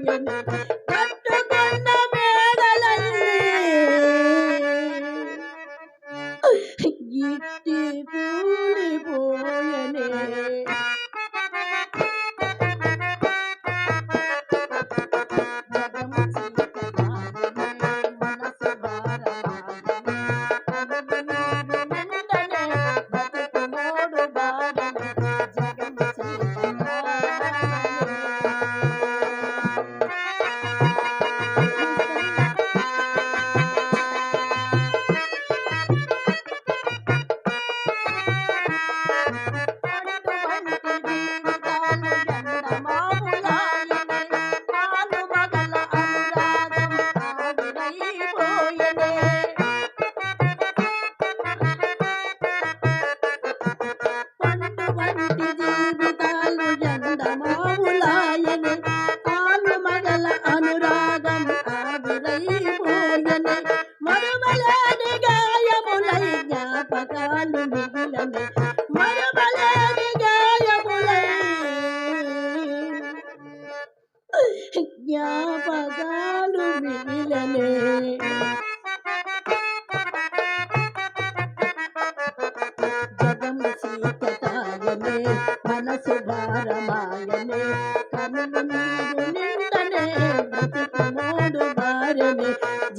Bye.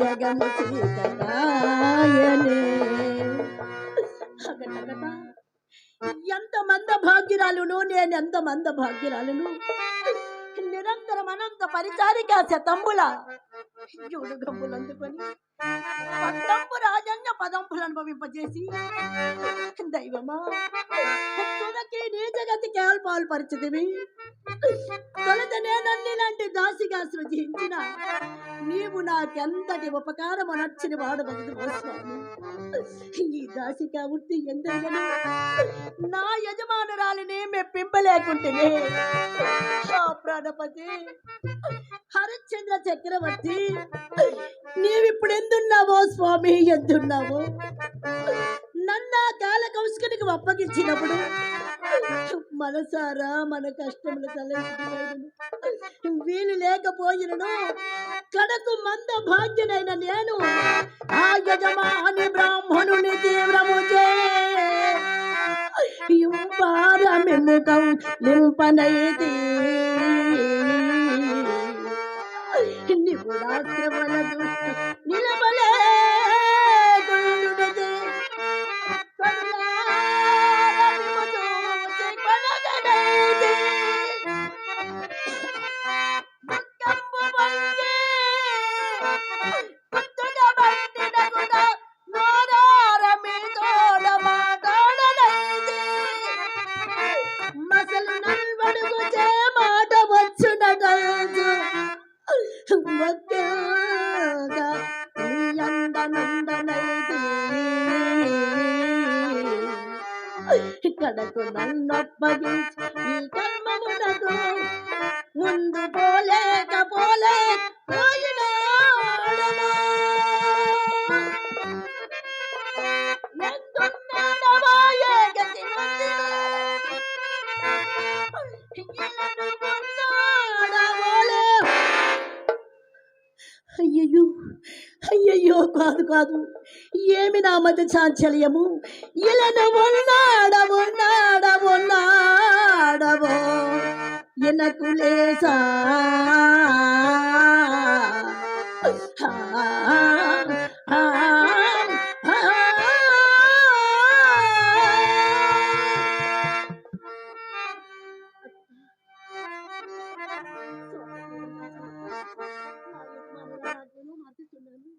జగము ఎంత మంద భాగ్యురాలును నేను ఎంత మంద భాగ్యురాలును? నిరంతరం అనంత పరిచారిక శతంబుల చూడు గంబులు అందుకొని పద్దంపు రాజన్న పదంపులు అనుభవింపజేసి దైవమా తునకి నీ జగతికి ఆల్పాలు పరిచితివి. తొలత నేనన్నిలాంటి దాసిగా సృజించిన నీవు నాకెంతటి ఉపకారము అనర్చిన వాడు బదులు స్వామి. ఈ దాసిక వృత్తి ఎందైనా నా యజమానురాలిని మెప్పింపలేకుంటేనే ప్రాణపతి హరిశ్చంద్ర చక్రవర్తి నీవిప్పుడు ఎందున్నావో స్వామి ఎందున్నావో? నన్ను ఆ కాల కౌశికనికి అప్పగించినప్పుడు మనసారా మన కష్టములు తలెత్తుకునేదను వీలు లేకపోయినను కడకు మంద భాగ్యనైన నేను ఆ యజమాని బ్రాహ్మణుని తీవ్రము చే భారమిముఖం நமது சாஞ்சலியமும். இளனவும் நாடவும் நாடவும் நாடவோ எனக்குள்ளே சா ప్రార్థిస్తున్నాను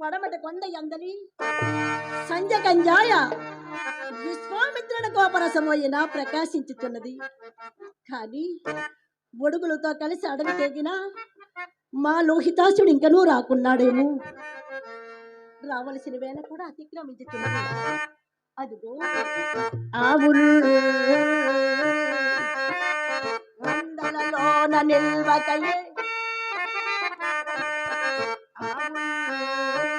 పడమట కొండ ఎందలి సంజ గంజాయ విశ్వామిత్రుని కోపరసమోయిన ప్రకాశించుతున్నది కానీ ఒడుగులతో కలిసి అడవి తెగిన మా లోహితాసుడు ఇంకనూ రాకున్నాడేమో. రావలసిన వేళ కూడా అతిక్రమించుతున్నది అదిగో. ఆవులు. వందలలోన నిల్వకయే. మందలలోన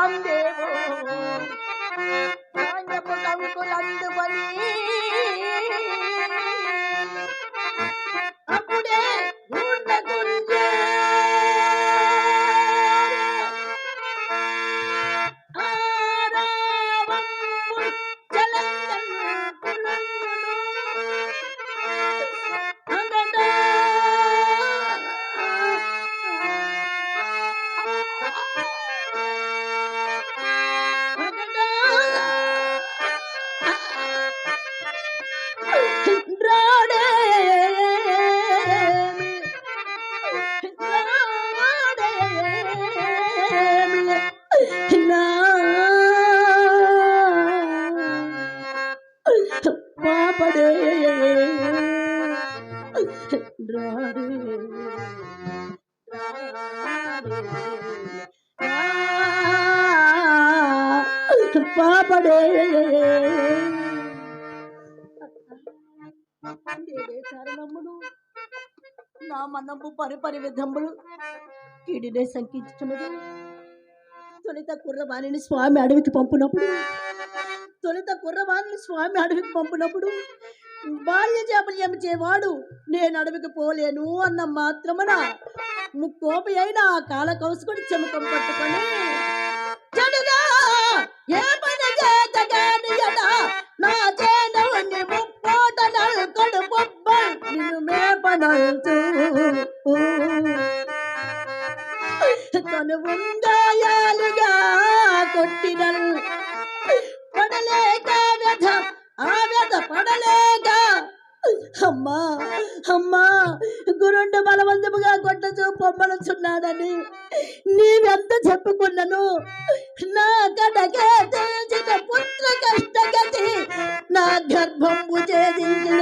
প্রাণ দেব పడే. పాపడే నేనే కారణమును నా మనము పరిపరి విధములు కీడినే శంకించుతున్నది తొలిత కుర్రవాణిని స్వామి అడవికి పంపినప్పుడు తొలిత కుర్రవాణిని స్వామి అడవికి పంపినప్పుడు బాల్య జాపల్యం చేవాడు నేను అడవికి పోలేను అన్న మాత్రమున ముక్కోపి అయిన ఆ కాల కౌసుకుని చెమకం పట్టుకొని చెడుగా ఏ పని నా చేనవుని బొబ్బల్ నిన్ను తను ఉందాయాలుగా కొట్టినల్ నీవెంత చెప్పుకున్నాను? నా కడకే తెలిసిన పుత్ర కష్టగతి నా గర్భంబు చేదించిన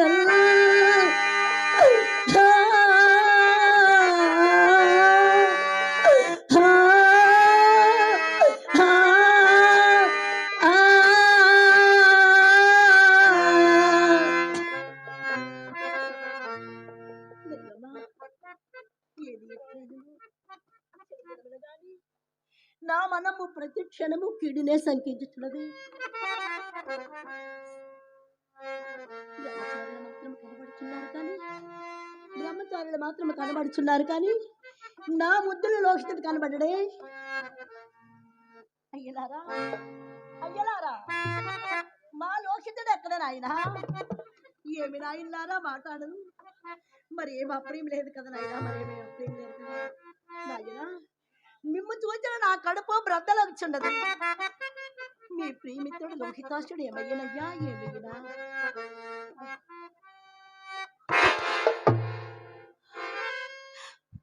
మనము ప్రతి క్షణము కీడునే సంకించుతున్నది బ్రహ్మచారులు మాత్రం కనబడుచున్నారు కానీ నా ముద్దులు లోకితుడు కనబడడే. అయ్యలారా అయ్యలారా మా లోకితుడు ఎక్కడ నాయన? ఏమి నాయనలారా మాట్లాడను. మరి ఏం అప్రియం లేదు కదా నాయన మరి ఏమి అప్రియం లేదు కదా నాయనా? మిమ్ము చూచిన నా కడుపు బ్రద్దలొచ్చుండదు. మీ ప్రియమిత్రుడు లోహితాసుడు ఏమయ్యనయ్యా? ఏమయ్యనా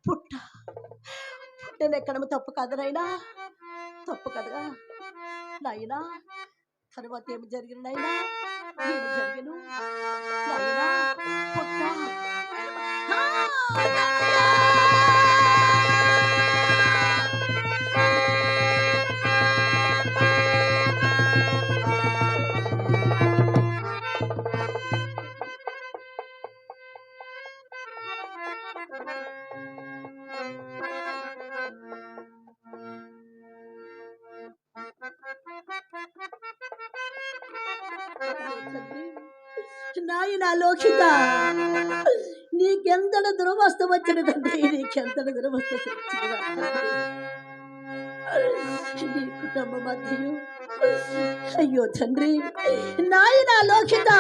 పుట్ట. పుట్టనెక్కడము తప్పు కదనైనా తప్పు కదగా. నాయనా తర్వాత ఏమి జరిగిన నాయనా? ఏమి జరిగిన? నాయనా పుట్ట. నాయన లోకిత నీకెంతటి దురవస్థ వచ్చిన తండ్రి నీకెంతటి దురవస్థ నీ కుటుంబ మధ్యను అయ్యో తండ్రి నాయన లోకిత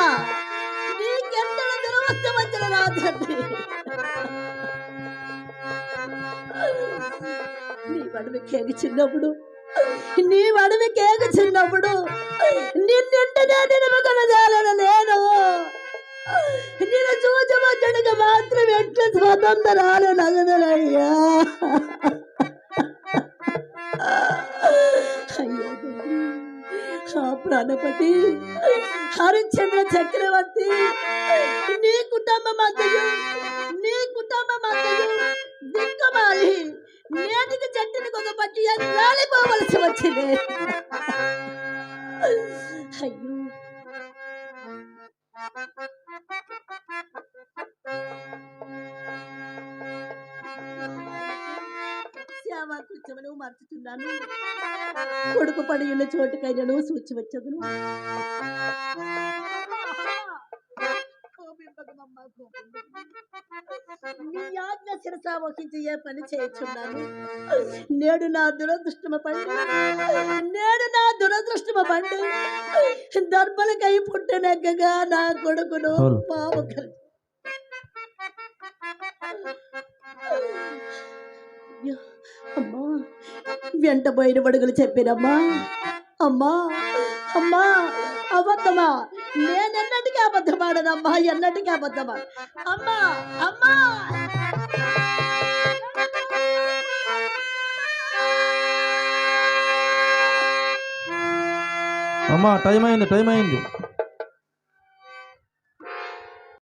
నీకెంతటి దురవస్థ వచ్చిన నా తండ్రి. నీ వడివి కేక చిన్నప్పుడు నీ వడివి కేక చిన్నప్పుడు నిన్నింటనే ఎట్లా నగదులయ్యా. ప్రాణపతి హరిశ్చంద్ర చక్రవర్తి నీ కుటుంబ మధ్యయు నీ కుటుంబ మధ్యయు దిక్కమాలి. నేటికి చెట్టుని కొక పట్టి అది రాలిపోవలసి వచ్చింది. పడి ఉన్న చోటుకైనను సూచి వచ్చదును నీ ఆజ్ఞ శిరసా వహించి ఏ పని చేయుచున్నాను? నేడు నా దురదృష్టమ పండి. నేడు నా దురదృష్టమ పండి. దర్భలకై పుట్టినగ్గగా నా కొడుకును కలిసి అయ్యో, అమ్మా వెంట పోయిన బడుగులు చెప్పినమ్మా. అమ్మా అమ్మా అబద్ధమా? నేనెన్నటికీ అబద్ధమాడనమ్మా ఎన్నటికీ అబద్ధమా? అమ్మా అమ్మా! అమ్మా టైం అయింది టైం అయింది.